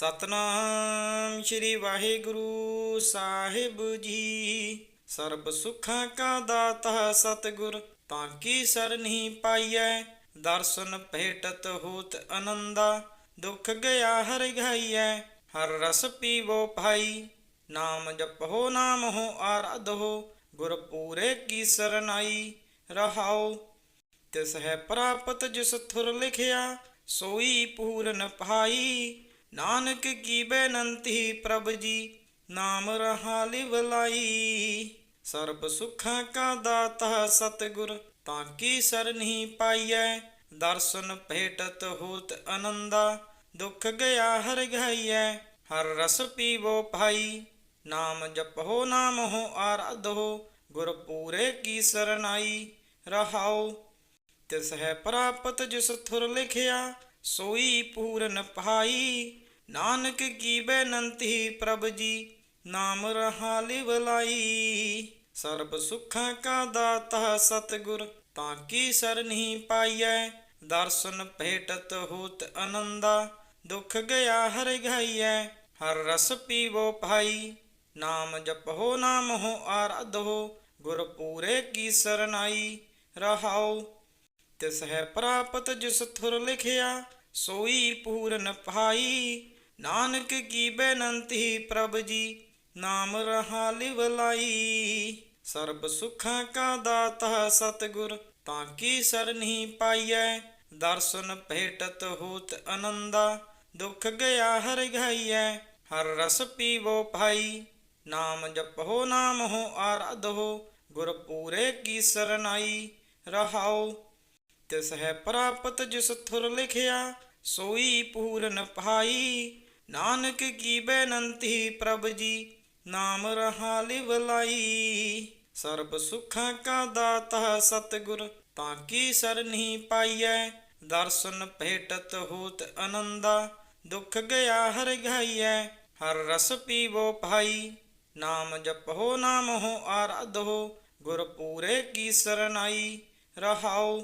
ਸਤਨਾਮ ਸ੍ਰੀ ਵਾਹਿਗੁਰੂ ਸਾਹਿਬ ਜੀ। ਸਰਬ ਸੁਖਾਂ ਕਾ ਦਾਤਾ ਸਤਿਗੁਰ, ਤਾਂ ਕੀ ਸਰਨੀ ਪਾਈਐ? ਦਰਸ਼ਨ ਭੇਟਤ ਹੋਤ ਆਨੰਦਾ ਦੁਖ ਗਿਆ ਹਰ ਗਾਈਐ। ਹਰ ਰਸ ਪੀਵੋ ਭਾਈ, ਨਾਮ ਜਪੋ ਨਾਮ ਹੋ ਆਰਾਧੋ ਗੁਰ ਪੂਰੇ ਕੀ ਸਰਨਾਈ ਰਹਾਓ ਤਿਸ ਹੈ ਪ੍ਰਾਪਤ ਜਿਸ ਥੁਰ ਲਿਖਿਆ, ਸੋਈ ਪੂਰਨ ਪਾਈ ਨਾਨਕ ਕੀ ਬੇਨੰਤੀ ਪ੍ਰਭ ਜੀ, ਨਾਮ ਰਹਾ ਲਿਵਲਾਈ ਸਰਬ ਸੁਖਾਂ ਕਾ ਦਾਤਾ ਸਤਿਗੁਰ, ਤਾਂ ਕੀ ਸਰਨੀ ਪਾਈਐ? ਦਰਸ਼ਨ ਭੇਟਤ ਹੋਤ ਆਨੰਦਾ ਦੁਖ ਗਿਆ ਹਰ ਗਾਈਐ ਹਰ ਰਸ ਪੀਵੋ ਭਾਈ, ਨਾਮ ਜਪੋ, ਨਾਮ ਹੋ ਆਰਾਧੋ। ਗੁਰ ਪੂਰੇ ਕੀ ਸਰਨਾਈ, ਰਹਾਓ। ਤਿਸ ਹੈ ਪ੍ਰਾਪਤ ਜਿਸ ਥੁਰ ਲਿਖਿਆ, ਸੋਈ ਪੂਰਨ ਪਾਈ ਨਾਨਕ ਕੀ ਬੇਨੰਤੀ ਪ੍ਰਭ ਜੀ, ਨਾਮ ਰਹਾ ਲਿਵਲਾਈ ਸਰਬ ਸੁਖਾਂ ਕਾ ਦਾਤਾ ਸਤਿਗੁਰ, ਤਾਂ ਕੀ ਸਰਨੀ ਪਾਈਐ? ਦਰਸ਼ਨ ਭੇਟਤ ਹੋਤ ਆਨੰਦਾ ਦੁਖ ਗਿਆ ਹਰ ਗਾਈਐ। ਹਰ ਰਸ ਪੀਵੋ ਭਾਈ, ਨਾਮ ਜਪੋ ਨਾਮ ਹੋ ਆਰਾਧੋ ਗੁਰ ਪੂਰੇ ਕੀ ਸਰਨਾਈ, ਰਹਾਉ। ਤਿਸ ਹੈ ਪ੍ਰਾਪਤ ਜਿਸ ਥੁਰ ਲਿਖਿਆ, ਸੋਈ ਪੂਰਨ ਪਾਈ ਨਾਨਕ ਕੀ ਬੇਨੰਤੀ ਪ੍ਰਭ ਜੀ, ਨਾਮ ਰਹਾ ਲਿਵਲਾਈ ਸਰਬ ਸੁਖਾਂ ਕਾ ਦਾਤਾ ਸਤਿਗੁਰ, ਤਾਂ ਕੀ ਸਰਨੀ ਪਾਈਐ? ਦਰਸ਼ਨ ਭੇਟਤ ਹੋਤ ਆਨੰਦਾ ਦੁਖ ਗਿਆ ਹਰ ਗਾਈਐ। ਹਰ ਰਸ ਪੀਵੋ ਭਾਈ, ਨਾਮ ਜਪੋ, ਨਾਮ ਹੋ ਆਰਾਧੋ। ਗੁਰ ਪੂਰੇ ਕੀ ਸਰਨਾਈ, ਰਹਾਓ। ਤਿਸ ਹੈ ਪ੍ਰਾਪਤ ਜਿਸ ਥੁਰ ਲਿਖਿਆ, ਸੋਈ ਪੂਰਨ ਪਾਈ ਨਾਨਕ ਕੀ ਬੇਨੰਤੀ ਪ੍ਰਭ ਜੀ, ਨਾਮ ਰਹਾ ਲਿਵਲਾਈ ਸਰਬ ਸੁਖਾਂ ਕਾ ਦਾਤਾ ਸਤਿਗੁਰ, ਤਾਂ ਕੀ ਸਰਨੀ ਪਾਈਐ? ਦਰਸ਼ਨ ਭੇਟਤ ਹੋਤ ਆਨੰਦਾ ਦੁਖ ਗਿਆ ਹਰ ਗਾਈਐ। ਹਰ ਰਸ ਪੀਵੋ ਭਾਈ, ਨਾਮ ਜਪੋ, ਨਾਮ ਹੋ ਆਰਾਧੋ। ਗੁਰ ਪੂਰੇ ਕੀ ਸਰਨਾਈ, ਰਹਾਉ।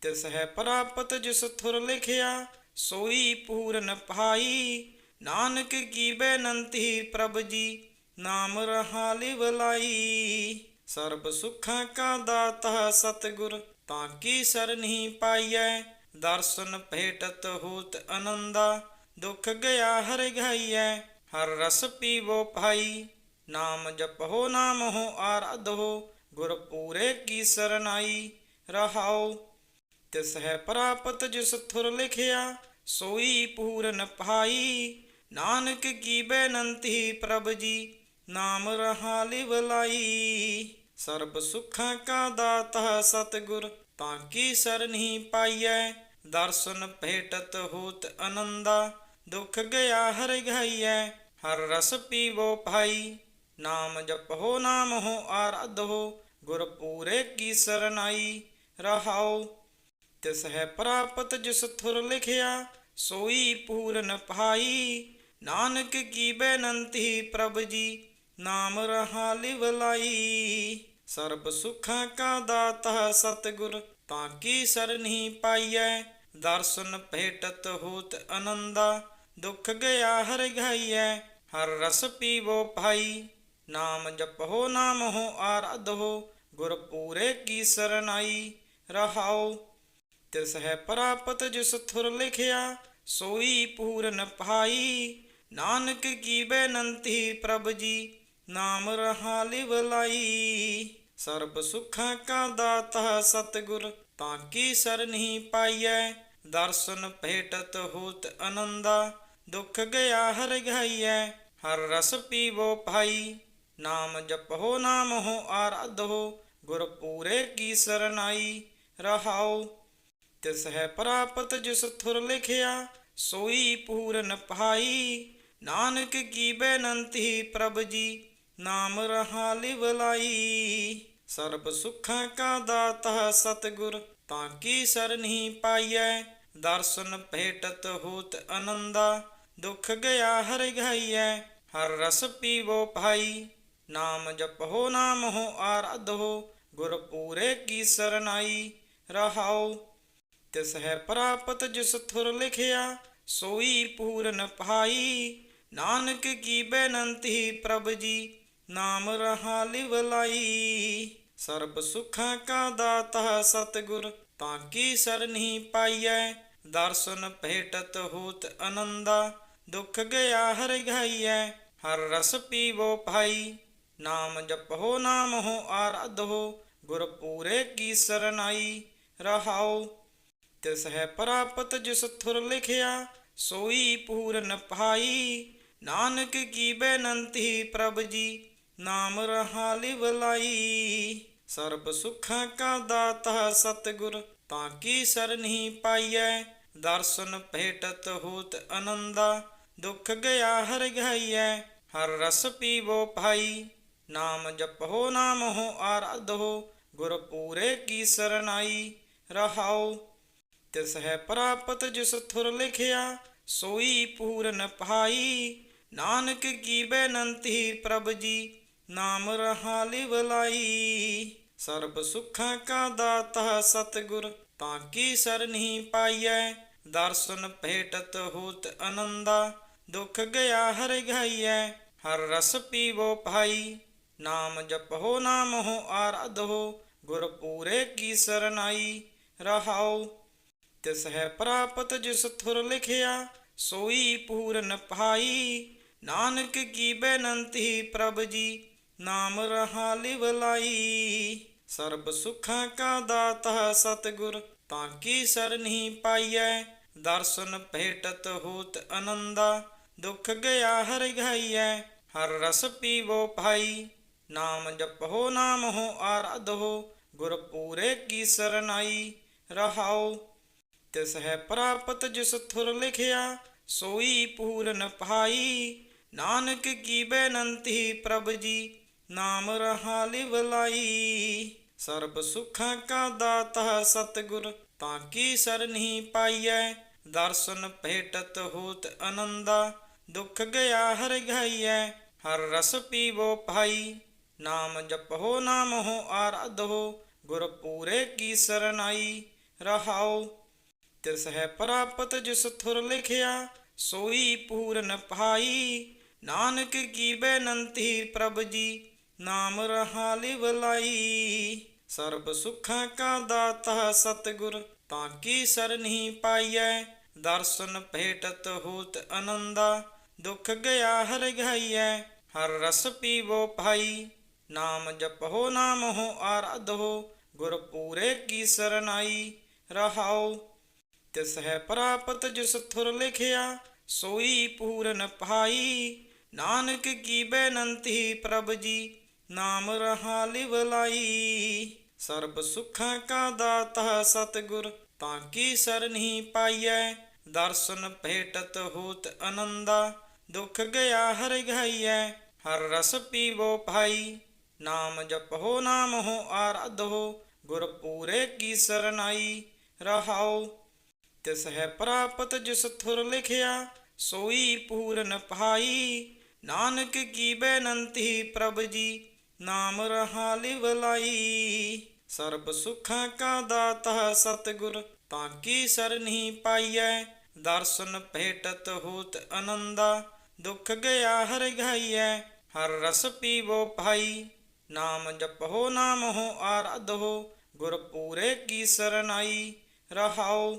ਤਿਸ ਹੈ ਪ੍ਰਾਪਤ ਜਿਸ ਥੁਰ ਲਿਖਿਆ, ਸੋਈ ਪੂਰਨ ਪਾਈ ਨਾਨਕ ਕੀ ਬੇਨੰਤੀ ਪ੍ਰਭ ਜੀ, ਨਾਮ ਰਹਾਲਿ ਲਿਵਲਾਈ ਸਰਬ ਸੁਖਾਂ ਕਾ ਦਾਤਾ ਸਤਿਗੁਰ, ਤਾਂ ਕੀ ਸਰਨੀ ਪਾਈਐ? ਦਰਸ਼ਨ ਭੇਟਤ ਹੋਤ ਆਨੰਦਾ ਦੁਖ ਗਿਆ ਹਰ ਗਾਈਐ। ਹਰ ਰਸ ਪੀਵੋ ਭਾਈ, ਨਾਮ ਜਪੋ ਨਾਮ ਹੋ ਆਰਾਧੋ ਗੁਰ ਪੂਰੇ ਕੀ ਸਰਨਾਈ ਰਹਾਓ ਤਿਸ ਹੈ ਪ੍ਰਾਪਤ ਜਿਸ ਥੁਰ ਲਿਖਿਆ, ਸੋਈ ਪੂਰਨ ਪਾਈ ਨਾਨਕ ਕੀ ਬੇਨੰਤੀ ਪ੍ਰਭ ਜੀ, ਨਾਮ ਰਹਾ ਲਿਵਲਾਈ ਸਰਬ ਸੁਖਾਂ ਕਾ ਦਾਤਾ ਸਤਿਗੁਰ, ਤਾਂ ਕੀ ਸਰਨੀ ਪਾਈਐ? ਦਰਸ਼ਨ ਭੇਟਤ ਹੋਤ ਆਨੰਦਾ ਦੁਖ ਗਿਆ ਹਰ ਗਾਈਐ। ਹਰ ਰਸ ਪੀਵੋ ਭਾਈ, ਨਾਮ ਜਪੋ ਨਾਮ ਹੋ ਆਰਾਧੋ ਗੁਰ ਪੂਰੇ ਕੀ ਸਰਨਾਈ ਰਹਾਓ ਤਿਸ ਹੈ ਪ੍ਰਾਪਤ ਜਿਸ ਥੁਰ ਲਿਖਿਆ, ਸੋਈ ਪੂਰਨ ਪਾਈ ਨਾਨਕ ਕੀ ਬੇਨੰਤੀ ਪ੍ਰਭ ਜੀ, ਨਾਮ ਰਹਾ ਲਿਵਲਾਈ ਸਰਬ ਸੁਖਾਂ ਕਾ ਦਾਤਾ ਸਤਿਗੁਰ, ਤਾਂ ਕੀ ਸਰਨੀ ਪਾਈਐ? ਦਰਸ਼ਨ ਭੇਟਤ ਹੋਤ ਆਨੰਦਾ ਦੁਖ ਗਿਆ ਹਰ ਗਾਈਐ। ਹਰ ਰਸ ਪੀਵੋ ਭਾਈ, ਨਾਮ ਜਪੋ ਨਾਮ ਹੋ ਆਰਾਧੋ ਗੁਰ ਪੂਰੇ ਕੀ ਸਰਨਾਈ ਰਹਾਓ ਤਿਸ ਹੈ ਪ੍ਰਾਪਤ ਜਿਸ ਥੁਰ ਲਿਖਿਆ, ਸੋਈ ਪੂਰਨ ਪਾਈ ਨਾਨਕ ਕੀ ਬੇਨੰਤੀ ਪ੍ਰਭ ਜੀ, ਨਾਮ ਰਹਾ ਲਿਵਲਾਈ ਸਰਬ ਸੁਖਾਂ ਕਾ ਦਾਤਾ ਸਤਿਗੁਰ, ਤਾਂ ਕੀ ਸਰਨੀ ਪਾਈਐ? ਦਰਸ਼ਨ ਭੇਟਤ ਹੋਤ ਆਨੰਦਾ ਦੁਖ ਗਿਆ ਹਰ ਗਾਈਐ। ਹਰ ਰਸ ਪੀਵੋ ਭਾਈ, ਨਾਮ ਜਪੋ ਨਾਮ ਹੋ ਆਰਾਧੋ ਗੁਰ ਪੂਰੇ ਕੀ ਸਰਨਾਈ ਰਹਾਓ ਤਿਸ ਹੈ ਪ੍ਰਾਪਤ ਜਿਸ ਥੁਰ ਲਿਖਿਆ, ਸੋਈ ਪੂਰਨ ਪਾਈ ਨਾਨਕ ਕੀ ਬੇਨੰਤੀ ਪ੍ਰਭ ਜੀ, ਨਾਮ ਰਹਾ ਲਿਵਲਾਈ ਸਰਬ ਸੁਖਾਂ ਕਾ ਦਾਤਾ ਸਤਿਗੁਰ, ਤਾਂ ਕੀ ਸਰਨੀ ਪਾਈਐ? ਦਰਸ਼ਨ ਭੇਟਤ ਹੋਤ ਆਨੰਦਾ ਦੁਖ ਗਿਆ ਹਰ ਗਾਈਐ। ਹਰ ਰਸ ਪੀਵੋ ਭਾਈ, ਨਾਮ ਜਪੋ ਨਾਮ ਹੋ ਆਰਾਧੋ ਗੁਰ ਪੂਰੇ ਕੀ ਸਰਨਾਈ, ਰਹਾਉ। ਤਿਸ ਹੈ ਪ੍ਰਾਪਤ ਜਿਸ ਥੁਰ ਲਿਖਿਆ, ਸੋਈ ਪੂਰਨ ਪਾਈ ਨਾਨਕ ਕੀ ਬੇਨੰਤੀ ਪ੍ਰਭ ਜੀ, ਨਾਮ ਰਹਾ ਲਿਵ ਲਾਈ। ਸਰਬ ਸੁਖਾਂ ਕਾ ਦਾਤਾ ਸਤਿਗੁਰ, ਤਾਂ ਕੀ ਸਰਨੀ ਪਾਈਐ? ਦਰਸ਼ਨ ਭੇਟਤ ਹੋਤ ਆਨੰਦਾ ਦੁਖ ਗਿਆ ਹਰ ਗਾਈਐ। ਹਰ ਰਸ ਪੀਵੋ ਭਾਈ, ਨਾਮ ਜਪੋ ਨਾਮ ਹੋ ਆਰਾਧੋ ਗੁਰ ਪੂਰੇ ਕੀ ਸਰਨਾਈ, ਰਹਾਉ। ਤਿਸ ਹੈ ਪ੍ਰਾਪਤ ਜਿਸ ਥੁਰ ਲਿਖਿਆ, ਸੋਈ ਪੂਰਨ ਪਾਈ। ਨਾਨਕ ਕੀ ਬੇਨੰਤੀ ਪ੍ਰਭ ਜੀ, ਨਾਮ ਰਹਾ ਲਿਵ ਲਾਈ। ਸਰਬ ਸੁਖਾਂ ਕਾ ਦਾਤਾ ਸਤਿਗੁਰ, ਤਾਂ ਕੀ ਸਰਨੀ ਪਾਈਐ? ਦਰਸ਼ਨ ਭੇਟਤ ਹੋਤ ਆਨੰਦਾ ਦੁਖ ਗਿਆ ਹਰ ਗਾਈਐ। ਹਰ ਰਸ ਪੀਵੋ ਭਾਈ, ਨਾਮ ਜਪੋ, ਨਾਮ ਹੋ ਆਰਾਧੋ। ਗੁਰ ਪੂਰੇ ਕੀ ਸਰਨਾਈ ਰਹਾਓ ਤਿਸ ਹੈ ਪ੍ਰਾਪਤ ਜਿਸ ਥੁਰ ਲਿਖਿਆ, ਸੋਈ ਪੂਰਨ ਪਾਈ ਨਾਨਕ ਕੀ ਬੇਨੰਤੀ ਪ੍ਰਭ ਜੀ, ਨਾਮ ਰਹਾ ਲਿਵ ਸਰਬ ਸੁਖਾਂ ਕਾ ਦਾਤਾ ਸਤਿਗੁਰ, ਤਾਂ ਕੀ ਸਰਨੀ ਪਾਈਐ? ਦਰਸ਼ਨ ਭੇਟਤ ਹੋਤ ਆਨੰਦਾ ਦੁਖ ਗਿਆ ਹਰ ਗਾਈਐ। ਹਰ ਰਸ ਪੀਵੋ ਭਾਈ, ਨਾਮ ਜਪੋ ਨਾਮ ਹੋ ਆਰਾਧੋ ਗੁਰ ਪੂਰੇ ਕੀ ਸਰਨਾਈ, ਰਹਾਉ। ਤਿਸ ਹੈ ਪ੍ਰਾਪਤ ਜਿਸ ਥੁਰ ਲਿਖਿਆ, ਸੋਈ ਪੂਰਨ ਪਾਈ ਨਾਨਕ ਕੀ ਬੇਨੰਤੀ ਪ੍ਰਭ ਜੀ, ਨਾਮ ਰਹਾ ਲਿਵਲਾਈ ਸਰਬ ਸੁਖਾਂ ਕਾ ਦਾਤਾ ਸਤਿਗੁਰ, ਤਾਂ ਕੀ ਸਰਨੀ ਪਾਈਐ? ਦਰਸ਼ਨ ਭੇਟਤ ਹੋਤ ਆਨੰਦਾ ਦੁਖ ਗਿਆ ਹਰ ਗਾਈਐ। ਹਰ ਰਸ ਪੀਵੋ ਭਾਈ, ਨਾਮ ਜਪੋ ਨਾਮ ਹੋ ਆਰਾਧੋ ਗੁਰ ਪੂਰੇ ਕੀ ਸਰਨਾਈ, ਰਹਾਉ। ਤਿਸ ਹੈ ਪ੍ਰਾਪਤ ਜਿਸ ਥੁਰ ਲਿਖਿਆ, ਸੋਈ ਪੂਰਨ ਪਾਈ ਨਾਨਕ ਕੀ ਬੇਨੰਤੀ ਪ੍ਰਭ ਜੀ, ਨਾਮ ਰਹਾ ਲਿਵਲਾਈ ਸਰਬ ਸੁਖਾਂ ਕਾ ਦਾਤਾ ਸਤਿਗੁਰ, ਤਾਂ ਕੀ ਸਰਨੀ ਪਾਈਐ? ਦਰਸ਼ਨ ਭੇਟਤ ਹੋਤ ਆਨੰਦਾ ਦੁਖ ਗਿਆ ਹਰ ਗਾਈਐ। ਹਰ ਰਸ ਪੀਵੋ ਭਾਈ, ਨਾਮ ਜਪੋ ਨਾਮ ਹੋ ਆਰਾਧੋ ਗੁਰ ਪੂਰੇ ਕੀ ਸਰਨਾਈ, ਰਹਾਉ। ਤਿਸ ਹੈ ਪ੍ਰਾਪਤ ਜਿਸ ਥੁਰ ਲਿਖਿਆ, ਸੋਈ ਪੂਰਨ ਪਾਈ ਨਾਨਕ ਕੀ ਬੇਨੰਤੀ ਪ੍ਰਭ ਜੀ, ਨਾਮ ਰਹਾ ਲਿਵ ਸਰਬ ਸੁਖਾਂ ਕਾ ਦਾਤਾ ਸਤਿਗੁਰ, ਤਾਂ ਕੀ ਸਰਨੀ ਪਾਈਐ? ਦਰਸ਼ਨ ਭੇਟਤ ਹੋਤ ਆਨੰਦਾ ਦੁਖ ਗਿਆ ਹਰ ਗਾਈਐ। ਹਰ ਰਸ ਪੀਵੋ ਭਾਈ, ਨਾਮ ਜਪੋ ਨਾਮ ਹੋ ਆਰਾਧੋ ਗੁਰ ਪੂਰੇ ਕੀ ਸਰਨਾਈ, ਰਹਾਉ। ਤਿਸ ਹੈ ਪ੍ਰਾਪਤ ਜਿਸ ਥੁਰ ਲਿਖਿਆ, ਸੋਈ ਪੂਰਨ ਪਾਈ ਨਾਨਕ ਕੀ ਬੇਨੰਤੀ ਪ੍ਰਭ ਜੀ, ਨਾਮ ਰਹਾ ਲਿਵ ਲਾਈ। ਸਰਬ ਸੁਖਾਂ ਕਾ ਦਾਤਾ ਸਤਿਗੁਰ, ਤਾਂ ਕੀ ਸਰਨੀ ਪਾਈਐ? ਦਰਸ਼ਨ ਭੇਟਤ ਹੋਤ ਆਨੰਦਾ ਦੁਖ ਗਿਆ ਹਰ ਗਾਈਐ। ਹਰ ਰਸ ਪੀਵੋ ਭਾਈ, ਨਾਮ ਜਪੋ ਨਾਮ ਹੋ ਆਰਾਧੋ। ਗੁਰ ਪੂਰੇ ਕੀ ਸਰਨਾਈ, ਰਹਾਉ। ਤਿਸ ਹੈ ਪ੍ਰਾਪਤ ਜਿਸ ਥੁਰ ਲਿਖਿਆ, ਸੋਈ ਪੂਰਨ ਪਾਈ ਨਾਨਕ ਕੀ ਬੇਨੰਤੀ ਪ੍ਰਭ ਜੀ, ਨਾਮ ਰਹਾ ਲਿਵਲਾਈ ਸਰਬ ਸੁਖਾਂ ਕਾ ਦਾਤਾ ਸਤਿਗੁਰ, ਤਾਂ ਕੀ ਸਰਨੀ ਪਾਈਐ? ਦਰਸ਼ਨ ਭੇਟਤ ਹੋਤ ਆਨੰਦਾ ਦੁਖ ਗਿਆ ਹਰ ਗਾਈਐ। ਹਰ ਰਸ ਪੀਵੋ ਭਾਈ, ਨਾਮ ਜਪੋ ਨਾਮ ਹੋ ਆਰਾਧੋ ਗੁਰ ਪੂਰੇ ਕੀ ਸਰਨਾਈ ਰਹਾਓ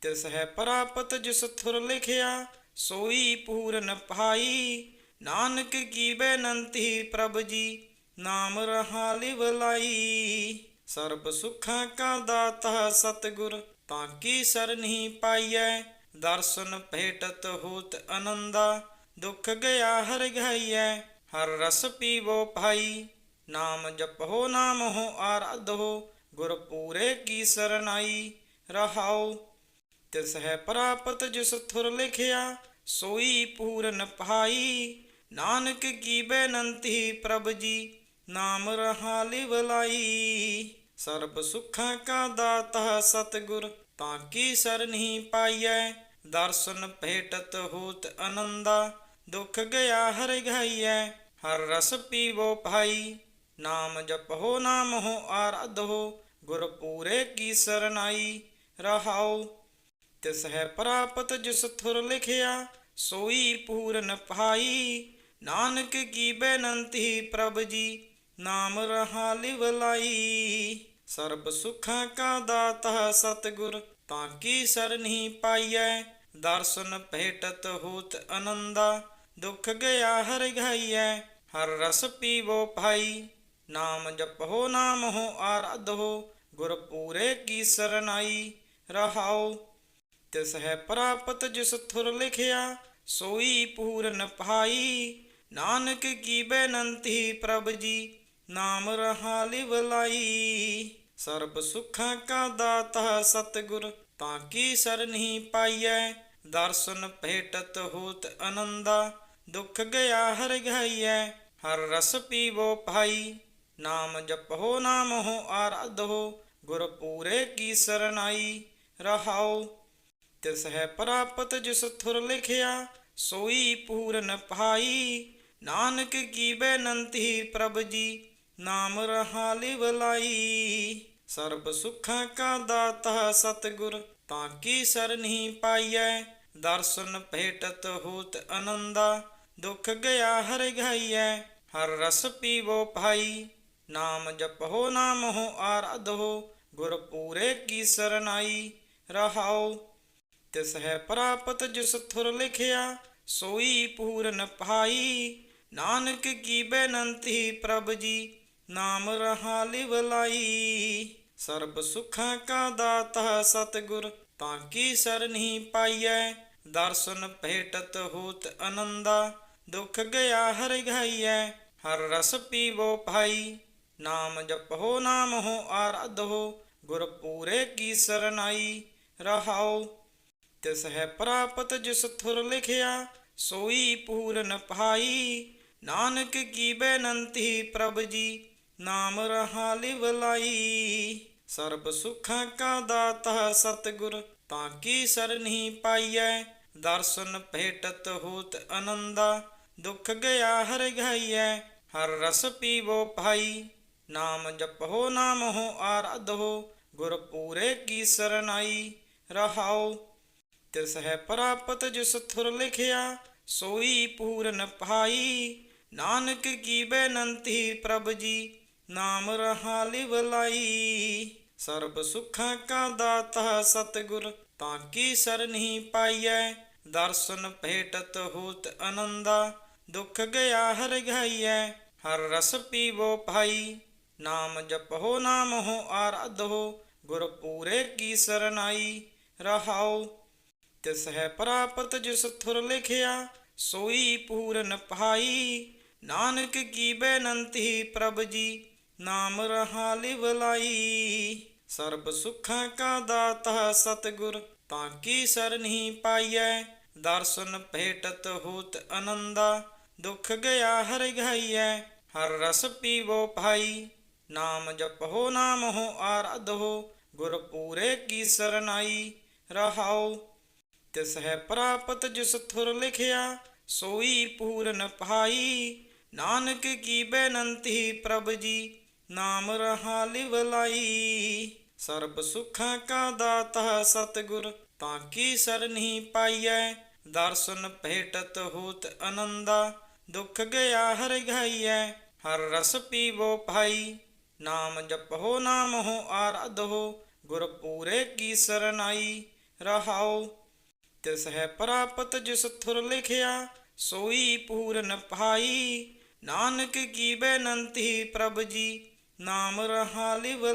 ਤਿਸ ਹੈ ਪ੍ਰਾਪਤ ਜਿਸ ਥੁਰ ਲਿਖਿਆ, ਸੋਈ ਪੂਰਨ ਪਾਈ ਨਾਨਕ ਕੀ ਬੇਨੰਤੀ ਪ੍ਰਭ ਜੀ, ਨਾਮ ਰਹਾ ਲਿਵ ਲਾਈ। ਸਰਬ ਸੁਖਾਂ ਕਾ ਦਾਤਾ ਸਤਿਗੁਰ, ਤਾਂ ਕੀ ਸਰਨੀ ਪਾਈਐ? ਦਰਸ਼ਨ ਭੇਟਤ ਹੋਤ ਆਨੰਦਾ ਦੁਖ ਗਿਆ ਹਰ ਗਾਈਐ। ਹਰ ਰਸ ਪੀਵੋ ਭਾਈ, ਨਾਮ ਜਪੋ, ਨਾਮ ਹੋ ਆਰਾਧੋ। ਗੁਰ ਪੂਰੇ ਕੀ ਸਰਨਾਈ, ਰਹਾਉ। ਤਿਸ ਹੈ ਪ੍ਰਾਪਤ ਜਿਸ ਥੁਰ ਲਿਖਿਆ, ਸੋਈ ਪੂਰਨ ਪਾਈ ਨਾਨਕ ਕੀ ਬੇਨੰਤੀ ਪ੍ਰਭ ਜੀ, ਨਾਮ ਰਹਾ ਲਿਵ ਲਾਈ। ਸਰਬ ਸੁਖਾਂ ਕਾ ਦਾਤਾ ਸਤਿਗੁਰ, ਤਾਂ ਕੀ ਸਰਨੀ ਪਾਈਐ? ਦਰਸ਼ਨ ਭੇਟਤ ਹੋਤ ਆਨੰਦਾ ਦੁਖ ਗਿਆ ਹਰ ਗਾਈਐ। ਹਰ ਰਸ ਪੀਵੋ ਭਾਈ, ਨਾਮ ਜਪੋ ਨਾਮ ਹੋ ਆਰਾਧੋ ਗੁਰ ਪੂਰੇ ਕੀ ਸਰਨਾਈ, ਰਹਾਉ। ਤਿਸ ਹੈ ਪ੍ਰਾਪਤ ਜਿਸ ਥੁਰ ਲਿਖਿਆ, ਸੋਈ ਪੂਰਨ ਪਾਈ ਨਾਨਕ ਕੀ ਬੇਨੰਤੀ ਪ੍ਰਭ ਜੀ, ਨਾਮ ਰਹਾ ਲਿਵਲਾਈ ਸਰਬ ਸੁਖਾਂ ਕਾ ਦਾਤਾ ਸਤਿਗੁਰ, ਤਾਂ ਕੀ ਸਰਨੀ ਪਾਈਐ? ਦਰਸ਼ਨ ਭੇਟਤ ਹੋਤ ਆਨੰਦਾ ਦੁਖ ਗਿਆ ਹਰ ਗਾਈਐ ਹਰ ਰਸ ਪੀਵੋ ਭਾਈ, ਨਾਮ ਜਪੋ ਨਾਮ ਹੋ ਆਰਾਧੋ ਗੁਰ ਪੂਰੇ ਕੀ ਸਰਨਾਈ, ਰਹਾਉ। ਤਿਸ ਹੈ ਪ੍ਰਾਪਤ ਜਿਸ ਥੁਰ ਲਿਖਿਆ, ਸੋਈ ਪੂਰਨ ਪਾਈ ਨਾਨਕ ਕੀ ਬੇਨੰਤੀ ਪ੍ਰਭ ਜੀ, ਨਾਮ ਰਹਾ ਲਿਵਲਾਈ ਸਰਬ ਸੁਖਾਂ ਕਾ ਦਾਤਾ ਸਤਿਗੁਰ, ਤਾਂ ਕੀ ਸਰਨੀ ਪਾਈਐ? ਦਰਸ਼ਨ ਭੇਟਤ ਹੋਤ ਆਨੰਦਾ ਦੁਖ ਗਿਆ ਹਰ ਗਾਈਐ। ਹਰ ਰਸ ਪੀਵੋ ਭਾਈ, ਨਾਮ ਜਪੋ, ਨਾਮ ਹੋ ਆਰਾਧੋ। ਗੁਰ ਪੂਰੇ ਕੀ ਸਰਨਾਈ ਰਹਾਓ ਤਿਸ ਹੈ ਪ੍ਰਾਪਤ ਜਿਸ ਥੁਰ ਲਿਖਿਆ, ਸੋਈ ਪੂਰਨ ਪਾਈ ਨਾਨਕ ਕੀ ਬੇਨੰਤੀ ਪ੍ਰਭ ਜੀ, ਨਾਮ ਰਹਾ ਲਿਵ ਸਰਬ ਸੁਖਾਂ ਕਾ ਦਾਤਾ ਸਤਿਗੁਰ, ਤਾਂ ਕੀ ਸਰਨੀ ਪਾਈਐ? ਦਰਸ਼ਨ ਭੇਟਤ ਹੋਤ ਆਨੰਦਾ ਦੁਖ ਗਿਆ ਹਰ ਗਾਈਐ। ਹਰ ਰਸ ਪੀਵੋ ਭਾਈ, ਨਾਮ ਜਪੋ ਨਾਮ ਹੋ ਆਰਾਧੋ ਗੁਰ ਪੂਰੇ ਕੀ ਸਰਨਾਈ ਰਹਾਓ ਤਿਸ ਹੈ ਪ੍ਰਾਪਤ ਜਿਸ ਥੁਰ ਲਿਖਿਆ, ਸੋਈ ਪੂਰਨ ਪਾਈ ਨਾਨਕ ਕੀ ਬੇਨੰਤੀ ਪ੍ਰਭ ਜੀ? ਨਾਮ ਰਹਾ ਲਿਵਲਾਈ ਸਰਬ ਸੁਖਾਂ ਕਾ ਦਾਤਾ ਸਤਿਗੁਰ, ਤਾਂ ਕੀ ਸਰਨੀ ਪਾਈਐ? ਦਰਸ਼ਨ ਭੇਟਤ ਹੋਤ ਆਨੰਦਾ ਦੁਖ ਗਿਆ ਹਰ ਗਾਈਐ। ਹਰ ਰਸ ਪੀਵੋ ਭਾਈ, ਨਾਮ ਜਪੋ ਨਾਮ ਹੋ ਆਰਾਧੋ। ਗੁਰ ਪੂਰੇ ਕੀ ਸਰਨਾਈ ਰਹਾਉ। ਤਿਸ ਹੈ ਪ੍ਰਾਪਤ ਜਿਸ ਥੁਰ ਲਿਖਿਆ, ਸੋਈ ਪੂਰਨ ਪਾਈ ਨਾਨਕ ਕੀ ਬੇਨੰਤੀ ਪ੍ਰਭ ਜੀ, ਨਾਮ ਰਹਾ ਲਿਵ ਲਾਈ। ਸਰਬ ਸੁਖਾਂ ਕਾ ਦਾਤਾ ਸਤਿਗੁਰ, ਤਾਂ ਕੀ ਸਰਨੀ ਪਾਈਐ? ਦਰਸ਼ਨ ਭੇਟਤ ਹੋਤ ਆਨੰਦਾ ਦੁਖ ਗਿਆ ਹਰ ਗਾਈਐ। ਹਰ ਰਸ ਪੀਵੋ ਭਾਈ, ਨਾਮ ਜਪੋ, ਨਾਮ ਹੋ ਆਰਾਧੋ। ਗੁਰ ਪੂਰੇ ਕੀ ਸਰਨਾਈ, ਰਹਾਓ। ਤਿਸ ਹੈ ਪ੍ਰਾਪਤ ਜਿਸ ਥੁਰ ਲਿਖਿਆ, ਸੋਈ ਪੂਰਨ ਪਾਈ ਨਾਨਕ ਕੀ ਬੇਨੰਤੀ ਪ੍ਰਭ ਜੀ, ਨਾਮ ਰਹਾ ਲਿਵ ਲਾਈ। ਸਰਬ ਸੁਖਾਂ ਕਾ ਦਾਤਾ ਸਤਿਗੁਰ, ਤਾਂ ਕੀ ਸਰਨੀ ਪਾਈਐ? ਦਰਸ਼ਨ ਭੇਟਤ ਹੋਤ ਆਨੰਦਾ ਦੁਖ ਗਿਆ ਹਰ ਗਾਈਐ। ਹਰ ਰਸ ਪੀਵੋ ਭਾਈ, ਨਾਮ ਜਪੋ ਨਾਮ ਹੋ ਆਰਾਧੋ। ਗੁਰ ਪੂਰੇ ਕੀ ਸਰਨਾਈ, ਰਹਾਉ। ਤਿਸ ਹੈ ਪ੍ਰਾਪਤ ਜਿਸ ਥੁਰ ਲਿਖਿਆ, ਸੋਈ ਪੂਰਨ ਪਾਈ ਨਾਨਕ ਕੀ ਬੇਨੰਤੀ ਪ੍ਰਭ ਜੀ, ਨਾਮ ਰਹਾ ਲਿਵਲਾਈ ਸਰਬ ਸੁਖਾਂ ਕਾ ਦਾਤਾ ਸਤਿਗੁਰ, ਤਾਂ ਕੀ ਸਰਨੀ ਪਾਈਐ? ਦਰਸ਼ਨ ਭੇਟਤ ਹੋਤ ਆਨੰਦਾ ਦੁਖ ਗਿਆ ਹਰ ਗਾਈਐ। ਹਰ ਰਸ ਪੀਵੋ ਭਾਈ, ਨਾਮ ਜਪੋ ਨਾਮ ਹੋ ਆਰਾਧੋ ਗੁਰ ਪੂਰੇ ਕੀ ਸਰਨਾਈ, ਰਹਾਉ। ਤਿਸ ਹੈ ਪ੍ਰਾਪਤ ਜਿਸ ਥੁਰ ਲਿਖਿਆ, ਸੋਈ ਪੂਰਨ ਪਾਈ ਨਾਨਕ ਕੀ ਬੇਨੰਤੀ ਪ੍ਰਭ ਜੀ, ਨਾਮ ਰਹਾ ਲਿਵਲਾਈ ਸਰਬ ਸੁਖਾਂ ਕਾ ਦਾਤਾ ਸਤਿਗੁਰ, ਤਾਂ ਕੀ ਸਰਨੀ ਪਾਈਐ? ਦਰਸ਼ਨ ਭੇਟਤ ਹੋਤ ਆਨੰਦਾ ਦੁਖ ਗਿਆ ਹਰ ਗਾਈਐ। ਹਰ ਰਸ ਪੀਵੋ ਭਾਈ, ਨਾਮ ਜਪੋ ਨਾਮ ਹੋ ਆਰਾਧੋ ਗੁਰ ਪੂਰੇ ਕੀ ਸਰਨਾਈ, ਰਹਾਉ। ਤਿਸ ਹੈ ਪ੍ਰਾਪਤ ਜਿਸ ਥੁਰ ਲਿਖਿਆ, ਸੋਈ ਪੂਰਨ ਪਾਈ ਨਾਨਕ ਕੀ ਬੇਨੰਤੀ ਪ੍ਰਭ ਜੀ, ਨਾਮ ਰਹਾ ਲਿਵ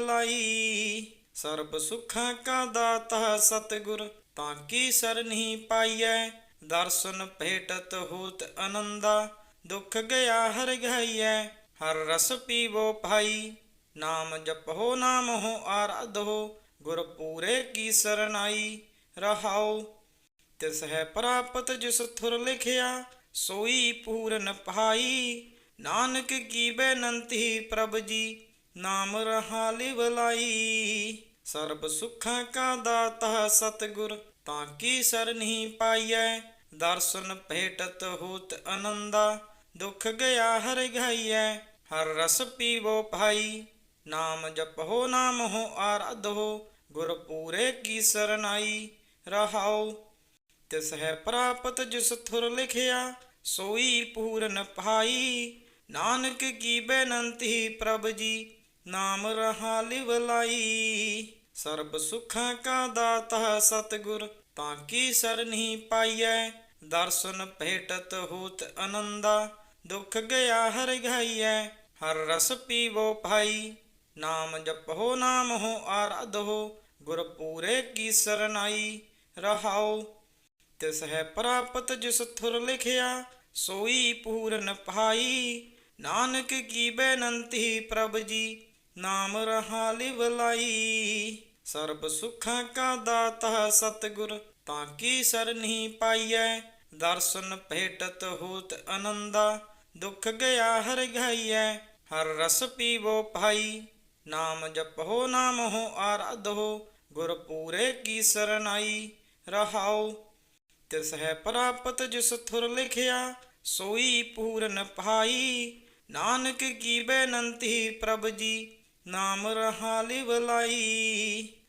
ਸਰਬ ਸੁਖਾਂ ਕਾ ਦਾਤਾ ਸਤਿਗੁਰ, ਤਾਂ ਕੀ ਸਰਨੀ ਪਾਈਐ? ਦਰਸ਼ਨ ਭੇਟਤ ਹੋਤ ਆਨੰਦਾ ਦੁਖ ਗਿਆ ਹਰ ਗਾਈਐ। ਹਰ ਰਸ ਪੀਵੋ ਭਾਈ, ਨਾਮ ਜਪੋ, ਨਾਮ ਹੋ ਆਰਾਧੋ। ਗੁਰ ਪੂਰੇ ਕੀ ਸਰਨਾਈ ਰਹਾਉ। ਤਿਸ ਹੈ ਪ੍ਰਾਪਤ ਜਿਸ ਥੁਰ ਲਿਖਿਆ, ਸੋਈ ਪੂਰਨ ਪਾਈ ਨਾਨਕ ਕੀ ਬੇਨੰਤੀ ਪ੍ਰਭ ਜੀ, ਨਾਮ ਰਹਾ ਲਿਵ ਸਰਬ ਸੁਖਾਂ ਕਾ ਦਾਤਾ ਸਤਿਗੁਰ, ਤਾਂ ਕੀ ਸਰਨੀ ਪਾਈਐ? ਦਰਸ਼ਨ ਭੇਟਤ ਹੋਤ ਆਨੰਦਾ ਦੁਖ ਗਿਆ ਹਰ ਗਾਈਐ। ਹਰ ਰਸ ਪੀਵੋ ਭਾਈ, ਨਾਮ ਜਪੋ ਨਾਮ ਹੋ ਆਰਾਧੋ। ਗੁਰ ਪੂਰੇ ਕੀ ਸਰਨਾਈ ਰਹਾਉ। ਤਿਸ ਹੈ ਪ੍ਰਾਪਤ ਜਿਸ ਥੁਰ ਲਿਖਿਆ, ਸੋਈ ਪੂਰਨ ਪਾਈ ਨਾਨਕ ਕੀ ਬੇਨੰਤੀ ਪ੍ਰਭ ਜੀ, ਨਾਮ ਰਹਾ ਲਿਵ ਲਾਈ। ਸਰਬ ਸੁਖਾਂ ਕਾ ਦਾਤਾ ਸਤਿਗੁਰ, ਤਾਂ ਕੀ ਸਰਨੀ ਪਾਈਐ? ਦਰਸ਼ਨ ਭੇਟਤ ਹੋਤ ਆਨੰਦਾ ਦੁਖ ਗਿਆ ਹਰ ਗਾਈਐ। ਹਰ ਰਸ ਪੀਵੋ ਭਾਈ, ਨਾਮ ਜਪੋ ਨਾਮ ਹੋ ਆਰਾਧੋ ਗੁਰ ਪੂਰੇ ਕੀ ਸਰਨਾਈ ਰਹਾਉ। ਤਿਸ ਹੈ ਪ੍ਰਾਪਤ ਜਿਸ ਥੁਰ ਲਿਖਿਆ, ਸੋਈ ਪੂਰਨ ਪਾਈ ਨਾਨਕ ਕੀ ਬੇਨੰਤੀ ਪ੍ਰਭ ਜੀ, ਨਾਮ ਰਹਾ ਲਿਵ ਲਾਈ। ਸਰਬ ਸੁਖਾਂ ਕਾ ਦਾਤਾ ਸਤਿਗੁਰ, ਤਾਂ ਕੀ ਸਰਨੀ ਪਾਈਐ? ਦਰਸ਼ਨ ਭੇਟਤ ਹੋਤ ਆਨੰਦਾ ਦੁਖ ਗਿਆ ਹਰ ਗਾਈਐ। ਹਰ ਰਸ ਪੀਵੋ ਭਾਈ, ਨਾਮ ਜਪੋ ਨਾਮ ਹੋ ਆਰਾਧੋ। ਗੁਰ ਪੂਰੇ ਕੀ ਸਰਨਾਈ, ਰਹਾਉ। ਤਿਸ ਹੈ ਪ੍ਰਾਪਤ ਜਿਸ ਥੁਰ ਲਿਖਿਆ, ਸੋਈ ਪੂਰਨ ਪਾਈ ਨਾਨਕ ਕੀ ਬੇਨੰਤੀ ਪ੍ਰਭ ਜੀ, ਨਾਮ ਰਹਾ ਲਿਵ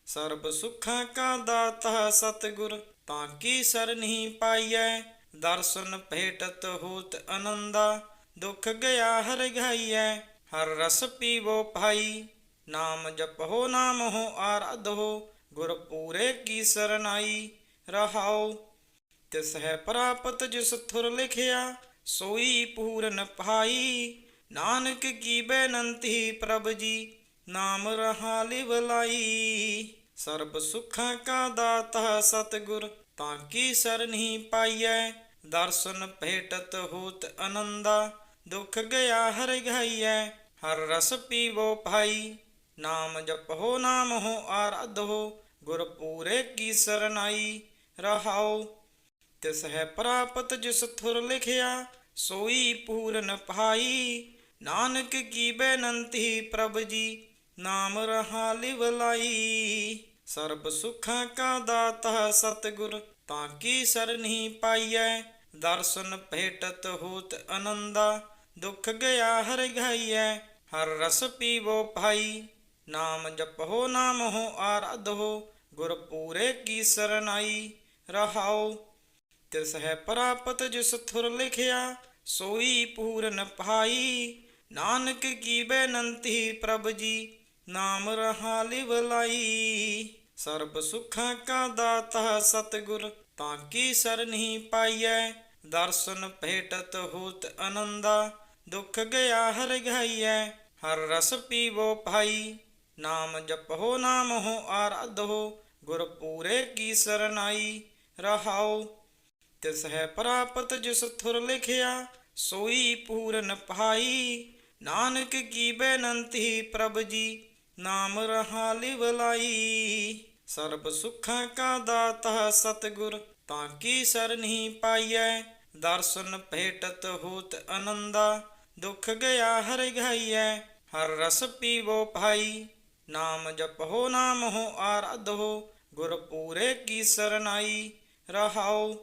ਸਰਬ ਸੁਖਾਂ ਕਾ ਦਾਤਾ ਸਤਿਗੁਰ, ਤਾਂ ਕੀ ਸਰਨੀ ਪਾਈਐ? ਦਰਸ਼ਨ ਭੇਟਤ ਹੋਤ ਆਨੰਦਾ ਦੁਖ ਗਿਆ ਹਰ ਗਾਈਐ। ਹਰ ਰਸ ਪੀਵੋ ਭਾਈ, ਨਾਮ ਜਪੋ ਨਾਮ ਹੋ ਆਰਾਧੋ। ਗੁਰ ਪੂਰੇ ਕੀ ਸਰਨਾਈ ਰਹਾਉ। ਤਿਸ ਹੈ ਪ੍ਰਾਪਤ ਜਿਸ ਥੁਰ ਲਿਖਿਆ, ਸੋਈ ਪੂਰਨ ਪਾਈ ਨਾਨਕ ਕੀ ਬੇਨੰਤੀ ਪ੍ਰਭ ਜੀ, ਨਾਮ ਰਹਾ ਲਿਵਲਾਈ ਸਰਬ ਸੁਖਾਂ ਕਾ ਦਾਤਾ ਸਤਿਗੁਰ, ਤਾਂ ਕੀ ਸਰਨੀ ਪਾਈਐ? ਦਰਸ਼ਨ ਭੇਟਤ ਹੋਤ ਆਨੰਦਾ ਦੁਖ ਗਿਆ ਹਰ ਗਾਈਐ। ਹਰ ਰਸ ਪੀਵੋ ਭਾਈ, ਨਾਮ ਜਪੋ ਨਾਮ ਹੋ ਆਰਾਧੋ। ਗੁਰ ਪੂਰੇ ਕੀ ਸਰਨਾਈ ਰਹਾਉ। ਤਿਸ ਹੈ ਪ੍ਰਾਪਤ ਜਿਸ ਥੁਰ ਲਿਖਿਆ, ਸੋਈ ਪੂਰਨ ਪਾਈ ਨਾਨਕ ਕੀ ਬੇਨੰਤੀ ਪ੍ਰਭ ਜੀ, ਨਾਮ ਰਹਾ ਲਿਵਲਾਈ ਸਰਬ ਸੁਖਾਂ ਕਾ ਦਾਤਾ ਸਤਿਗੁਰ, ਤਾਂ ਕੀ ਸਰਨੀ ਪਾਈਐ? ਦਰਸ਼ਨ ਭੇਟਤ ਹੋਤ ਆਨੰਦਾ ਦੁਖ ਗਿਆ ਹਰ ਗਾਈਐ। ਹਰ ਰਸ ਪੀਵੋ ਭਾਈ, ਨਾਮ ਜਪੋ ਨਾਮ ਹੋ ਆਰਾਧੋ। ਗੁਰ ਪੂਰੇ ਕੀ ਸਰਨਾਈ ਰਹਾਉ। ਤਿਸ ਹੈ ਪ੍ਰਾਪਤ ਜਿਸ ਥੁਰ ਲਿਖਿਆ, ਸੋਈ ਪੂਰਨ ਪਾਈ ਨਾਨਕ ਕੀ ਬੇਨੰਤੀ ਪ੍ਰਭ ਜੀ, ਨਾਮ ਰਹਾ ਲਿਵ ਸਰਬ ਸੁਖਾਂ ਕਾ ਦਾਤਾ ਸਤਿਗੁਰ, ਤਾਂ ਕੀ ਸਰਨੀ ਪਾਈਐ? ਦਰਸ਼ਨ ਭੇਟਤ ਹੋਤ ਆਨੰਦਾ ਦੁਖ ਗਿਆ ਹਰ ਗਾਈਐ। ਹਰ ਰਸ ਪੀਵੋ ਭਾਈ, ਨਾਮ ਜਪੋ ਨਾਮ ਹੋ ਆਰਾਧੋ ਗੁਰ ਪੂਰੇ ਕੀ ਸਰਨਾਈ, ਰਹਾਉ। ਤਿਸ ਹੈ ਪ੍ਰਾਪਤ ਜਿਸ ਥੁਰ ਲਿਖਿਆ, ਸੋਈ ਪੂਰਨ ਪਾਈ ਨਾਨਕ ਕੀ ਬੇਨੰਤੀ ਪ੍ਰਭ ਜੀ, ਨਾਮ ਰਹਾ ਲਿਵ ਲਾਈ। ਸਰਬ ਸੁਖਾਂ ਕਾ ਦਾਤਾ ਸਤਿਗੁਰ, ਤਾਂ ਕੀ ਸਰਨੀ ਪਾਈਐ? ਦਰਸ਼ਨ ਭੇਟਤ ਹੋਤ ਆਨੰਦਾ ਦੁਖ ਗਿਆ ਹਰ ਗਾਈਐ। ਹਰ ਰਸ ਪੀਵੋ ਭਾਈ, ਨਾਮ ਜਪੋ ਨਾਮ ਹੋ ਆਰਾਧੋ। ਗੁਰ ਪੂਰੇ ਕੀ ਸਰਨਾਈ ਰਹਾਉ।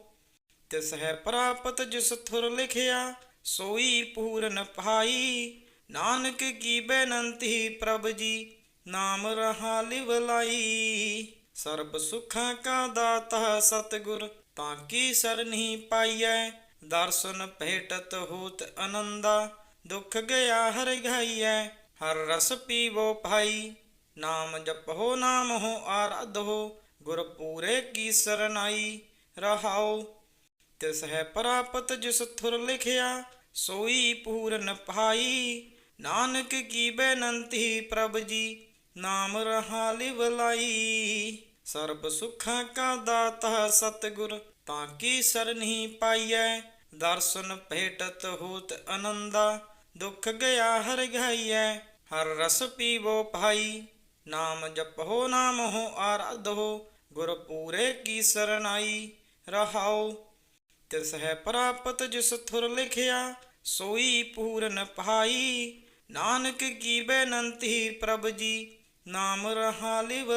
ਤਿਸ ਹੈ ਪ੍ਰਾਪਤ ਜਿਸ ਥੁਰ ਲਿਖਿਆ, ਸੋਈ ਪੂਰਨ ਪਾਈ ਨਾਨਕ ਕੀ ਬੇਨੰਤੀ ਪ੍ਰਭ ਜੀ, ਨਾਮ ਰਹਾ ਲਿਵਲਾਈ ਸਰਬ ਸੁਖਾਂ ਕਾ ਦਾਤਾ ਸਤਿਗੁਰ, ਤਾਂ ਕੀ ਸਰਨੀ ਪਾਈਐ? ਦਰਸ਼ਨ ਭੇਟਤ ਹੋਤ ਆਨੰਦਾ ਦੁਖ ਗਿਆ ਹਰ ਗਾਈਐ। ਹਰ ਰਸ ਪੀਵੋ ਭਾਈ, ਨਾਮ ਜਪੋ ਨਾਮ ਹੋ ਆਰਾਧੋ ਗੁਰ ਪੂਰੇ ਕੀ ਸਰਨਾਈ, ਰਹਾਉ। ਤਿਸ ਹੈ ਪ੍ਰਾਪਤ ਜਿਸ ਥੁਰ ਲਿਖਿਆ, ਸੋਈ ਪੂਰਨ ਪਾਈ ਨਾਨਕ ਕੀ ਬੇਨੰਤੀ ਪ੍ਰਭ ਜੀ, ਨਾਮ ਰਹਾ ਲਿਵ ਸਰਬ ਸੁਖਾਂ ਕਾ ਦਾਤਾ ਸਤਿਗੁਰ, ਤਾਂ ਕੀ ਸਰਨੀ ਪਾਈਐ? ਦਰਸ਼ਨ ਭੇਟਤ ਹੋਤ ਆਨੰਦਾ ਦੁਖ ਗਿਆ ਹਰ ਗਾਈਐ। ਹਰ ਰਸ ਪੀਵੋ ਭਾਈ, ਨਾਮ ਜਪੋ ਨਾਮ ਹੋ ਆਰਾਧੋ। ਗੁਰ ਪੂਰੇ ਕੀ ਸਰਨਾਈ ਰਹਾਉ। ਤਿਸ ਹੈ ਪ੍ਰਾਪਤ ਜਿਸ ਥੁਰ ਲਿਖਿਆ, ਸੋਈ ਪੂਰਨ ਪਾਈ ਨਾਨਕ ਕੀ ਬੇਨੰਤੀ ਪ੍ਰਭ ਜੀ, ਨਾਮ ਰਹਾ ਲਿਵ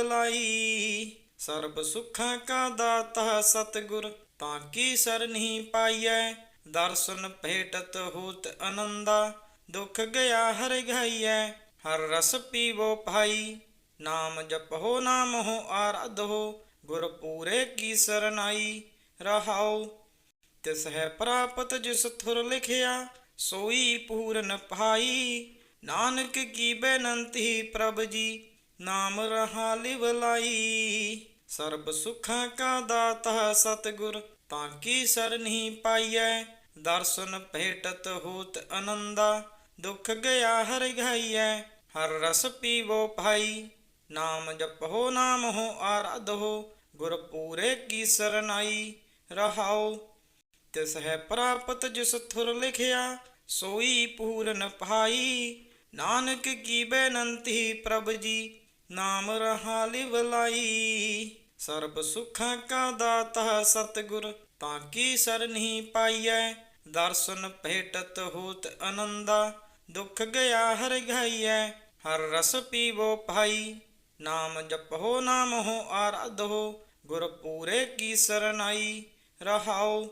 ਸਰਬ ਸੁਖਾਂ ਕਾ ਦਾਤਾ ਸਤਿਗੁਰ, ਤਾਂ ਕੀ ਸਰਨੀ ਪਾਈਐ? ਦਰਸ਼ਨ ਭੇਟਤ ਹੋਤ ਆਨੰਦਾ ਦੁਖ ਗਿਆ ਹਰ ਗਾਈਐ। ਹਰ ਰਸ ਪੀਵੋ ਭਾਈ, ਨਾਮ ਜਪੋ ਨਾਮ ਹੋ ਆਰਾਧੋ ਗੁਰ ਪੂਰੇ ਕੀ ਸਰਨਾਈ, ਰਹਾਉ। ਤਿਸ ਹੈ ਪ੍ਰਾਪਤ ਜਿਸ ਥੁਰ ਲਿਖਿਆ, ਸੋਈ ਪੂਰਨ ਪਾਈ ਨਾਨਕ ਕੀ ਬੇਨੰਤੀ ਪ੍ਰਭ ਜੀ, ਨਾਮ ਰਹਾ ਲਿਵ ਲਾਈ। ਸਰਬ ਸੁਖਾਂ ਕਾ ਦਾਤਾ ਸਤਿਗੁਰ, ਤਾਂ ਕੀ ਸਰਨੀ ਪਾਈਐ? ਦਰਸ਼ਨ ਭੇਟਤ ਹੋਤ ਆਨੰਦਾ ਦੁਖ ਗਿਆ ਹਰਿ ਗਾਈਐ। ਹਰ ਰਸ ਪੀਵੋ ਭਾਈ, ਨਾਮ ਜਪੋ ਨਾਮ ਹੋ ਆਰਾਧੋ ਗੁਰ ਪੂਰੇ ਕੀ ਸਰਨਾਈ ਰਹਾਓ ਤਿਸ ਹੈ ਪ੍ਰਾਪਤ ਜਿਸ ਥੁਰ ਲਿਖਿਆ, ਸੋਈ ਪੂਰਨ ਪਾਈ ਨਾਨਕ ਕੀ ਬੇਨੰਤੀ ਪ੍ਰਭ ਜੀ, ਨਾਮ ਰਹਾ ਲਿਵ ਸਰਬ ਸੁਖਾਂ ਕਾ ਦਾਤਾ ਸਤਿਗੁਰ, ਤਾਂ ਕੀ ਸਰਨੀ ਪਾਈਐ? ਦਰਸ਼ਨ ਭੇਟਤ ਹੋਤ ਆਨੰਦਾ ਦੁਖ ਗਿਆ ਹਰਿ ਗਾਈਐ। ਹਰ ਰਸ ਪੀਵੋ ਭਾਈ, ਨਾਮ ਜਪੋ ਨਾਮ ਹੋ ਆਰਾਧੋ ਗੁਰ ਪੂਰੇ ਕੀ ਸਰਨਾਈ, ਰਹਾਉ।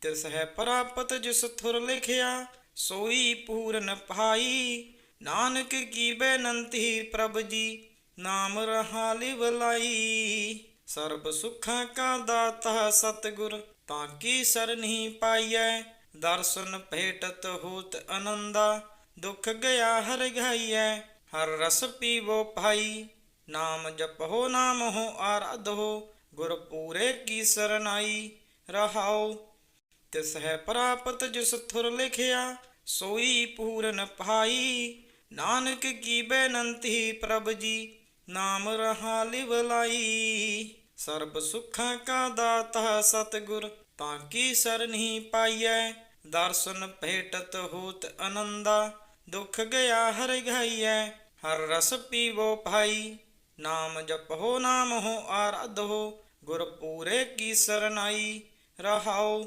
ਤਿਸ ਹੈ ਪ੍ਰਾਪਤ ਜਿਸ ਥੁਰ ਲਿਖਿਆ, ਸੋਈ ਪੂਰਨ ਪਾਈ ਨਾਨਕ ਕੀ ਬੇਨੰਤੀ ਪ੍ਰਭ ਜੀ, ਨਾਮ ਰਹਾ ਲਿਵ ਸਰਬ ਸੁਖਾਂ ਕਾ ਦਾਤਾ ਸਤਿਗੁਰ, ਤਾਂ ਕੀ ਸਰਨੀ ਪਾਈਐ? ਦਰਸ਼ਨ ਭੇਟਤ ਹੋਤ ਆਨੰਦਾ ਦੁਖ ਗਿਆ ਹਰਿ ਗਾਈਐ। ਹਰ ਰਸ ਪੀਵੋ ਭਾਈ, ਨਾਮ ਜਪੋ ਨਾਮ ਹੋ ਆਰਾਧੋ ਗੁਰ ਪੂਰੇ ਕੀ ਸਰਨਾਈ ਰਹਾਉ। ਤਿਸ ਹੈ ਪ੍ਰਾਪਤ ਜਿਸ ਥੁਰ ਲਿਖਿਆ, ਸੋਈ ਪੂਰਨ ਪਾਈ ਨਾਨਕ ਕੀ ਬੇਨੰਤੀ ਪ੍ਰਭ ਜੀ, ਨਾਮ ਰਹਾ ਲਿਵਲਾਈ ਸਰਬ ਸੁਖਾਂ ਕਾ ਦਾਤਾ ਸਤਿਗੁਰ, ਤਾਂ ਕੀ ਸਰਨੀ ਪਾਈਐ? ਦਰਸ਼ਨ ਭੇਟਤ ਹੋਤ ਆਨੰਦਾ ਦੁਖ ਗਿਆ ਹਰਿ ਗਾਈਐ। ਹਰ ਰਸ ਪੀਵੋ ਭਾਈ, ਨਾਮ ਜਪੋ ਨਾਮ ਹੋ ਆਰਾਧੋ। ਗੁਰ ਪੂਰੇ ਕੀ ਸਰਨਾਈ, ਰਹਾਉ।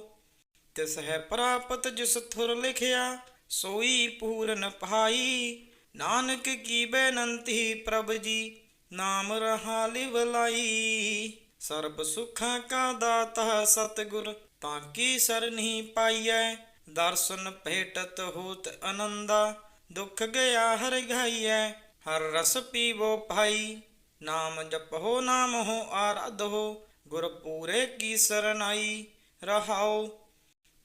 ਤਿਸ ਹੈ ਪ੍ਰਾਪਤ ਜਿਸ ਥੁਰ ਲਿਖਿਆ, ਸੋਈ ਪੂਰਨ ਪਾਈ ਨਾਨਕ ਕੀ ਬੇਨੰਤੀ ਪ੍ਰਭ ਜੀ, ਨਾਮ ਰਹਾ ਲਿਵ ਸਰਬ ਸੁਖਾਂ ਕਾ ਦਾਤਾ ਸਤਿਗੁਰ, ਤਾਂ ਕੀ ਸਰਨੀ ਪਾਈਐ? ਦਰਸ਼ਨ ਭੇਟਤ ਹੋਤ ਆਨੰਦਾ ਦੁਖ ਗਿਆ ਹਰਿ ਗਾਈਐ। ਹਰ ਰਸ ਪੀਵੋ ਭਾਈ, ਨਾਮ ਜਪੋ ਨਾਮ ਹੋ ਆਰਾਧੋ ਗੁਰ ਪੂਰੇ ਕੀ ਸਰਨਾਈ ਰਹਾਓ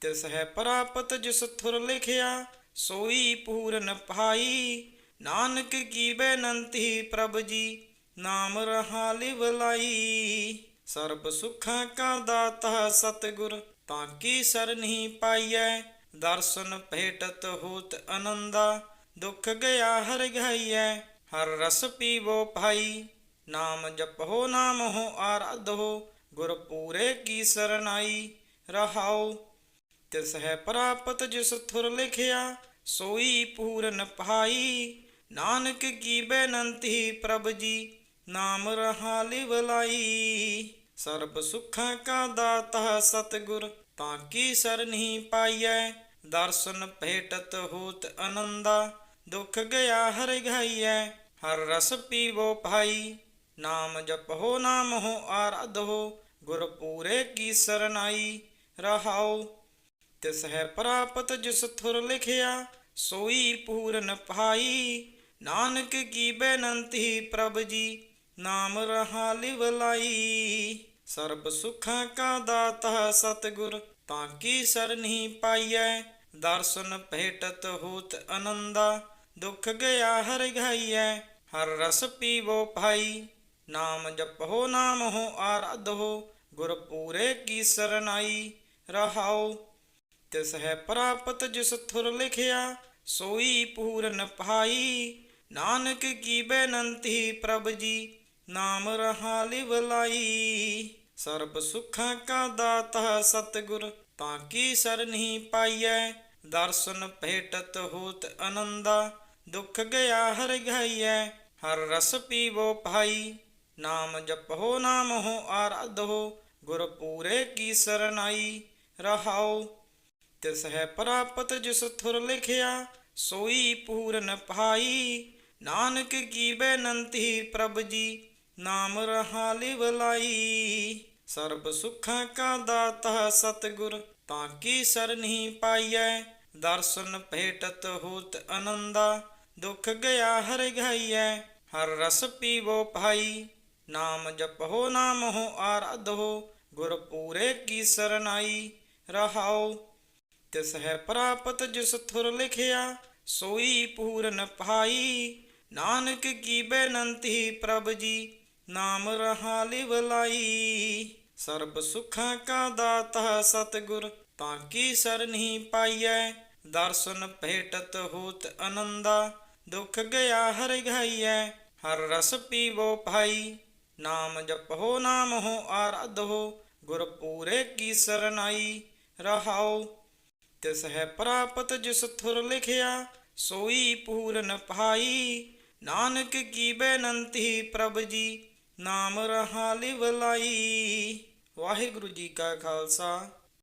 ਤਿਸ ਹੈ ਪ੍ਰਾਪਤ ਜਿਸ ਥੁਰ ਲਿਖਿਆ, ਸੋਈ ਪੂਰਨ ਪਾਈ ਨਾਨਕ ਕੀ ਬੇਨੰਤੀ ਪ੍ਰਭ ਜੀ, ਨਾਮ ਰਹਾ ਲਿਵ ਸਰਬ ਸੁਖਾਂ ਕਾ ਦਾਤਾ ਸਤਿਗੁਰ, ਤਾਂ ਕੀ ਸਰਨੀ ਪਾਈਐ? ਦਰਸ਼ਨ ਭੇਟਤ ਹੋਤ ਆਨੰਦਾ ਦੁਖ ਗਿਆ ਹਰਿ ਗਾਈਐ। ਹਰ ਰਸ ਪੀਵੋ ਭਾਈ, ਨਾਮ ਜਪੋ ਨਾਮ ਹੋ ਆਰਾਧੋ। ਗੁਰ ਪੂਰੇ ਕੀ ਸਰਨਾਈ ਰਹਾਓ ਤਿਸ ਹੈ ਪ੍ਰਾਪਤ ਜਿਸ ਥੁਰ ਲਿਖਿਆ, ਸੋਈ ਪੂਰਨ ਪਾਈ ਨਾਨਕ ਕੀ ਬੇਨੰਤੀ ਪ੍ਰਭ ਜੀ, ਨਾਮ ਰਹਾ ਲਿਵ ਲਾਈ। ਸਰਬ ਸੁਖਾਂ ਕਾ ਦਾਤਾ ਸਤਿਗੁਰ, ਤਾਂ ਕੀ ਸਰਨੀ ਪਾਈਐ? ਦਰਸ਼ਨ ਭੇਟਤ ਹੋਤ ਆਨੰਦਾ ਦੁਖ ਗਿਆ ਹਰਿ ਗਾਈਐ। ਹਰ ਰਸ ਪੀਵੋ ਭਾਈ, ਨਾਮ ਜਪੋ ਨਾਮ ਹੋ ਆਰਾਧੋ ਗੁਰ ਪੂਰੇ ਕੀ ਸਰਨਾਈ ਰਹਾਉ। ਤਿਸ ਹੈ ਪ੍ਰਾਪਤ ਜਿਸ ਥੁਰ ਲਿਖਿਆ, ਸੋਈ ਪੂਰਨ ਪਾਈ ਨਾਨਕ ਕੀ ਬੇਨੰਤੀ ਪ੍ਰਭ ਜੀ, ਨਾਮ ਰਹਾ ਲਿਵਲਾਈ ਸਰਬ ਸੁਖਾਂ ਕਾ ਦਾਤਾ ਸਤਿਗੁਰ, ਤਾਂ ਕੀ ਸਰਨੀ ਪਾਈਐ? ਦਰਸ਼ਨ ਭੇਟਤ ਹੋਤ ਆਨੰਦਾ ਦੁਖ ਗਿਆ ਹਰਿ ਗਾਈਐ। ਹਰ ਰਸ ਪੀਵੋ ਭਾਈ, ਨਾਮ ਜਪੋ ਨਾਮ ਹੋ ਆਰਾਧੋ ਗੁਰ ਪੂਰੇ ਕੀ ਸਰਨਾਈ, ਰਹਾਉ। ਤਿਸ ਹੈ ਪ੍ਰਾਪਤ ਜਿਸ ਥੁਰ ਲਿਖਿਆ, ਸੋਈ ਪੂਰਨ ਪਾਈ। ਨਾਨਕ ਕੀ ਬੇਨੰਤੀ ਪ੍ਰਭ ਜੀ, ਨਾਮ ਰਹਾ ਲਿਵ ਸਰਬ ਸੁਖਾਂ ਕਾ ਦਾਤਾ ਸਤਿਗੁਰ, ਤਾਂ ਕੀ ਸਰਨੀ ਪਾਈਐ? ਦਰਸ਼ਨ ਭੇਟਤ ਹੋਤ ਆਨੰਦਾ ਦੁਖ ਗਿਆ ਹਰਿ ਗਾਈਐ। ਹਰ ਰਸ ਪੀਵੋ ਭਾਈ, ਨਾਮ ਜਪੋ ਨਾਮ ਹੋ ਆਰਾਧੋ ਗੁਰ ਪੂਰੇ ਕੀ ਸਰਨਾਈ, ਰਹਾਉ। ਤਿਸ ਹੈ ਪ੍ਰਾਪਤ ਜਿਸ ਥੁਰ ਲਿਖਿਆ, ਸੋਈ ਪੂਰਨ ਪਾਈ ਨਾਨਕ ਕੀ ਬੇਨੰਤੀ ਪ੍ਰਭ ਜੀ, ਨਾਮ ਰਹਾ ਲਿਵ ਸਰਬ ਸੁਖਾਂ ਕਾ ਦਾਤਾ ਸਤਿਗੁਰ, ਤਾਂ ਕੀ ਸਰਨੀ ਪਾਈਐ? ਦਰਸ਼ਨ ਭੇਟਤ ਹੋਤ ਆਨੰਦਾ ਦੁਖ ਗਿਆ ਹਰਿ ਗਾਈਐ। ਹਰ ਰਸ ਪੀਵੋ ਭਾਈ, ਨਾਮ ਜਪੋ ਨਾਮ ਹੋ ਆਰਾਧੋ ਗੁਰ ਪੂਰੇ ਕੀ ਸਰਨਾਈ ਰਹਾਓ ਤਿਸ ਹੈ ਪ੍ਰਾਪਤ ਜਿਸ ਥੁਰ ਲਿਖਿਆ, ਸੋਈ ਪੂਰਨ ਪਾਈ ਨਾਨਕ ਕੀ ਬੇਨੰਤੀ ਪ੍ਰਭ ਜੀ, ਨਾਮ ਰਹਾ ਲਿਵਲਾਈ ਸਰਬ ਸੁਖਾਂ ਕਾ ਦਾਤਾ ਸਤਿਗੁਰ, ਤਾਂ ਕੀ ਸਰਨੀ ਪਾਈਐ? ਦਰਸ਼ਨ ਭੇਟਤ ਹੋਤ ਆਨੰਦਾ ਦੁਖ ਗਿਆ ਹਰਿ ਗਾਈਐ। ਹਰ ਰਸ ਪੀਵੋ ਭਾਈ, ਨਾਮ ਜਪੋ ਨਾਮ ਹੋ ਆਰਾਧੋ ਗੁਰ ਪੂਰੇ ਕੀ ਸਰਨਾਈ ਰਹਾਓ ਤਿਸ ਹੈ ਪ੍ਰਾਪਤ ਜਿਸ ਥੁਰ ਲਿਖਿਆ, ਸੋਈ ਪੂਰਨ ਪਾਈ ਨਾਨਕ ਕੀ ਬੇਨੰਤੀ ਪ੍ਰਭ ਜੀ ਨਾਮ ਰਹਾ ਲਿਵ ਵਾਹਿਗੁਰੂ ਜੀ ਕਾ ਖਾਲਸਾ।